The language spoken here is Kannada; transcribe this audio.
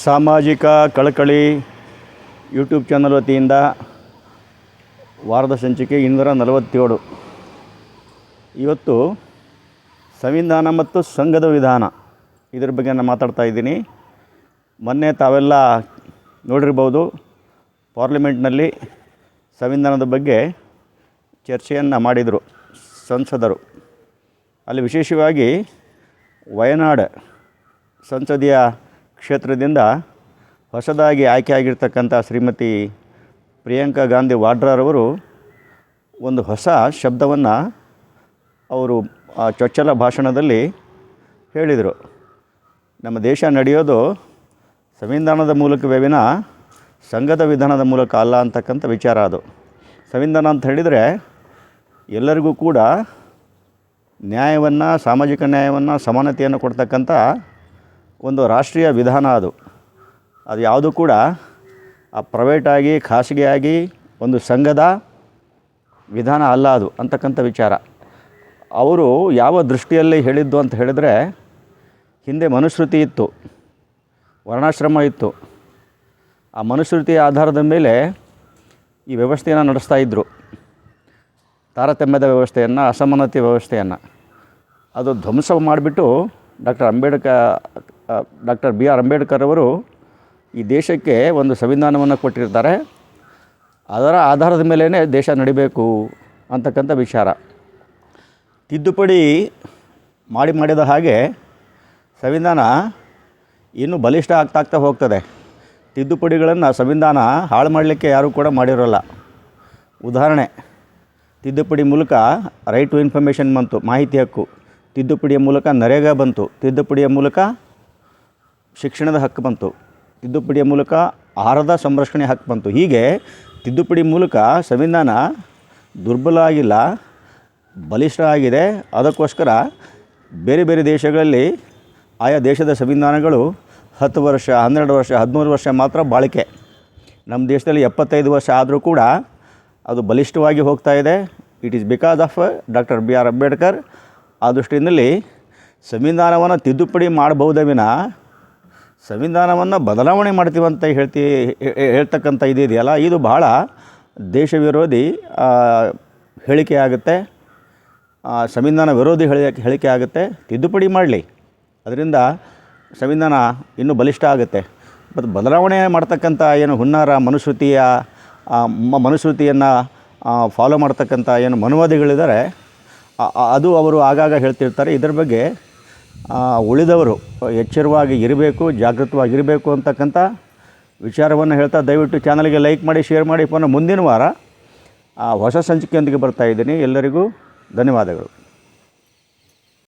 ಸಾಮಾಜಿಕ ಕಳಕಳಿ ಯೂಟ್ಯೂಬ್ ಚಾನಲ್ ವತಿಯಿಂದ ವಾರದ ಸಂಚಿಕೆ ಇನ್ನೂರ ನಲವತ್ತೇಳು. ಇವತ್ತು ಸಂವಿಧಾನ ಮತ್ತು ಸಂಘದ ವಿಧಾನ ಇದ್ರ ಬಗ್ಗೆ ನಾನು ಮಾತಾಡ್ತಾ ಇದ್ದೀನಿ. ಮೊನ್ನೆ ತಾವೆಲ್ಲ ನೋಡಿರ್ಬೋದು ಪಾರ್ಲಿಮೆಂಟ್ನಲ್ಲಿ ಸಂವಿಧಾನದ ಬಗ್ಗೆ ಚರ್ಚೆಯನ್ನು ಮಾಡಿದರು ಸಂಸದರು. ಅಲ್ಲಿ ವಿಶೇಷವಾಗಿ ವಯನಾಡ್ ಸಂಸದೀಯ ಕ್ಷೇತ್ರದಿಂದ ಹೊಸದಾಗಿ ಆಯ್ಕೆಯಾಗಿರ್ತಕ್ಕಂಥ ಶ್ರೀಮತಿ ಪ್ರಿಯಾಂಕಾ ಗಾಂಧಿ ವಾಡ್ರಾರವರು ಒಂದು ಹೊಸ ಶಬ್ದವನ್ನು ಅವರು ಆ ಚೊಚ್ಚಲ ಭಾಷಣದಲ್ಲಿ ಹೇಳಿದರು. ನಮ್ಮ ದೇಶ ನಡೆಯೋದು ಸಂವಿಧಾನದ ಮೂಲಕವೇ ವಿನ ಸಂಘದ ವಿಧಾನದ ಮೂಲಕ ಅಲ್ಲ ಅಂತಕ್ಕಂಥ ವಿಚಾರ ಅದು. ಸಂವಿಧಾನ ಅಂತ ಹೇಳಿದರೆ ಎಲ್ಲರಿಗೂ ಕೂಡ ನ್ಯಾಯವನ್ನು, ಸಾಮಾಜಿಕ ನ್ಯಾಯವನ್ನು, ಸಮಾನತೆಯನ್ನು ಕೊಡ್ತಕ್ಕಂಥ ಒಂದು ರಾಷ್ಟ್ರೀಯ ವಿಧಾನ ಅದು. ಅದು ಯಾವುದು ಕೂಡ ಆ ಪ್ರೈವೇಟಾಗಿ ಖಾಸಗಿಯಾಗಿ ಒಂದು ಸಂಘದ ವಿಧಾನ ಅಲ್ಲ ಅದು ಅಂತಕ್ಕಂಥ ವಿಚಾರ. ಅವರು ಯಾವ ದೃಷ್ಟಿಯಲ್ಲಿ ಹೇಳಿದ್ದು ಅಂತ ಹೇಳಿದರೆ, ಹಿಂದೆ ಮನುಶ್ರುತಿ ಇತ್ತು, ವರ್ಣಾಶ್ರಮ ಇತ್ತು. ಆ ಮನುಶ್ರುತಿಯ ಆಧಾರದ ಮೇಲೆ ಈ ವ್ಯವಸ್ಥೆಯನ್ನು ನಡೆಸ್ತಾ ಇದ್ದರು ತಾರತಮ್ಯದ ವ್ಯವಸ್ಥೆಯನ್ನು ಅಸಮಾನತೆ ವ್ಯವಸ್ಥೆಯನ್ನು. ಅದು ಧ್ವಂಸ ಮಾಡಿಬಿಟ್ಟು doctor Ambedkar doctor B R Ambedkar ಅವರು ಈ ದೇಶಕ್ಕೆ ಒಂದು ಸಂವಿಧಾನವನ್ನು ಕೊಟ್ಟಿರ್ತಾರೆ. ಅದರ ಆಧಾರದ ಮೇಲೇ ದೇಶ ನಡಿಬೇಕು ಅಂತಕ್ಕಂಥ ವಿಚಾರ. ತಿದ್ದುಪಡಿ ಮಾಡಿ ಮಾಡಿದ ಹಾಗೆ ಸಂವಿಧಾನ ಇನ್ನೂ ಬಲಿಷ್ಠ ಆಗ್ತಾ ಹೋಗ್ತದೆ. ತಿದ್ದುಪಡಿಗಳನ್ನು ಸಂವಿಧಾನ ಹಾಳು ಮಾಡಲಿಕ್ಕೆ ಯಾರೂ ಕೂಡ ಮಾಡಿರೋಲ್ಲ. ಉದಾಹರಣೆ, ತಿದ್ದುಪಡಿ ಮೂಲಕ ರೈಟ್ ಟು ಇನ್ಫಾರ್ಮೇಷನ್ ಬಂತು, ಮಾಹಿತಿ ಹಕ್ಕು. ತಿದ್ದುಪಡಿಯ ಮೂಲಕ ನರೇಗಾ ಬಂತು, ತಿದ್ದುಪಡಿಯ ಮೂಲಕ ಶಿಕ್ಷಣದ ಹಕ್ಕು ಬಂತು. ತಿದ್ದುಪಡಿಯ ಮೂಲಕ ಆಹಾರದ ಸಂರಕ್ಷಣೆ ಹಕ್ಕು ಬಂತು. ಹೀಗೆ ತಿದ್ದುಪಡಿ ಮೂಲಕ ಸಂವಿಧಾನ ದುರ್ಬಲ ಆಗಿಲ್ಲ, ಬಲಿಷ್ಠ ಆಗಿದೆ. ಅದಕ್ಕೋಸ್ಕರ ಬೇರೆ ಬೇರೆ ದೇಶಗಳಲ್ಲಿ ಆಯಾ ದೇಶದ ಸಂವಿಧಾನಗಳು ಹತ್ತು ವರ್ಷ, ಹನ್ನೆರಡು ವರ್ಷ, ಹದಿಮೂರು ವರ್ಷ ಮಾತ್ರ ಬಾಳಿಕೆ. ನಮ್ಮ ದೇಶದಲ್ಲಿ ಎಪ್ಪತ್ತೈದು ವರ್ಷ ಆದರೂ ಕೂಡ ಅದು ಬಲಿಷ್ಠವಾಗಿ ಹೋಗ್ತಾ ಇದೆ. It is because of doctor B R Ambedkar ಆ ದೃಷ್ಟಿಯಲ್ಲಿ ಸಂವಿಧಾನವನ್ನು ತಿದ್ದುಪಡಿ ಮಾಡಬಹುದೇ ವಿನ ಸಂವಿಧಾನವನ್ನು ಬದಲಾವಣೆ ಮಾಡ್ತೀವಂತ ಹೇಳ್ತಿ ಹೇಳ್ತಕ್ಕಂಥ ಇದೆಯಲ್ಲ, ಇದು ಬಹಳ ದೇಶ ವಿರೋಧಿ ಹೇಳಿಕೆ ಆಗುತ್ತೆ. ಸಂವಿಧಾನ ವಿರೋಧಿ ಹೇಳಿ ಹೇಳಿಕೆ ಆಗುತ್ತೆ. ತಿದ್ದುಪಡಿ ಮಾಡಲಿ. ಅದರಿಂದ ಸಂವಿಧಾನ ಇನ್ನೂ ಬಲಿಷ್ಠ ಆಗುತ್ತೆ. ಮತ್ತು ಬದಲಾವಣೆ ಮಾಡ್ತಕ್ಕಂಥ ಏನು ಹುನ್ನಾರ, ಮನುಶ್ರುತಿಯ ಮನುಶ್ರುತಿಯನ್ನು ಫಾಲೋ ಮಾಡ್ತಕ್ಕಂಥ ಏನು ಮನುವಾದಿಗಳಿದ್ದಾರೆ ಅದು ಅವರು ಆಗಾಗ ಹೇಳ್ತಿರ್ತಾರೆ. ಇದರ ಬಗ್ಗೆ ಉಳಿದವರು ಎಚ್ಚರವಾಗಿ ಇರಬೇಕು ಜಾಗೃತವಾಗಿರಬೇಕು ಅಂತಕ್ಕಂಥ ವಿಚಾರವನ್ನು ಹೇಳ್ತಾ ದಯವಿಟ್ಟು ಚಾನಲ್ಗೆ ಲೈಕ್ ಮಾಡಿ ಶೇರ್ ಮಾಡಿ. ಪುನಃ ಮುಂದಿನ ವಾರ ಆ, ಹೊಸ ಸಂಚಿಕೆಯೊಂದಿಗೆ ಬರ್ತಾ ಇದ್ದೀನಿ. ಎಲ್ಲರಿಗೂ ಧನ್ಯವಾದಗಳು.